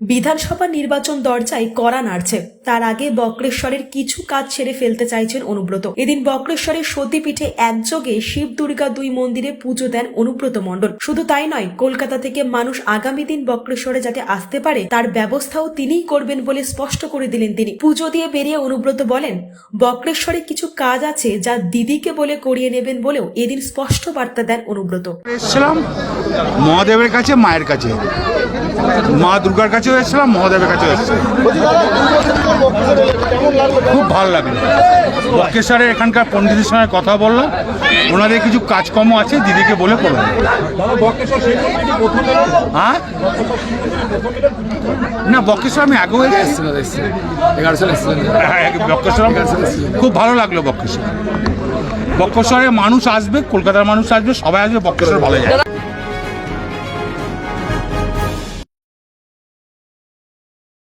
বিধানসভা নির্বাচন দরজায় কড়া নাড়ছে। তার আগে বক্রেশ্বরের কিছু কাজ ছেড়ে ফেলতে চাইছেন অনুব্রত। এদিন বক্রেশ্বরের সতীপীঠে একযোগে শিব দুর্গা দুই মন্দিরে পুজো দেন অনুব্রত মণ্ডল। শুধু তাই নয়, কলকাতা থেকে মানুষ আগামী দিন বক্রেশ্বরে যাতে আসতে পারে, তার ব্যবস্থাও তিনিই করবেন বলে স্পষ্ট করে দিলেন তিনি। পুজো দিয়ে বেরিয়ে অনুব্রত বলেন, বক্রেশ্বরে কিছু কাজ আছে যা দিদিকে বলে করিয়ে নেবেন বলেও এদিন স্পষ্ট বার্তা দেন অনুব্রত। মহাদেবের কাছে, মায়ের কাছে। মা দুর্গার কাছেও এসেছিলাম, মহাদেবের কাছেও এসেছিলাম। ভালো লাগল বক্রেশ্বরের এখানকার পণ্ডিতের সঙ্গে কথা বললাম। ওনাদের কিছু কাজকর্ম আছে দিদিকে বলে করব হ্যাঁ? না বক্রেশ্বর আমি আগেও হ্যাঁ, বক্রেশ্বর খুব ভালো লাগল বক্রেশ্বর। বক্রেশ্বরে মানুষ আসবে কলকাতার মানুষ আসবে সবাই আসবে বক্রেশ্বর ভালো যায়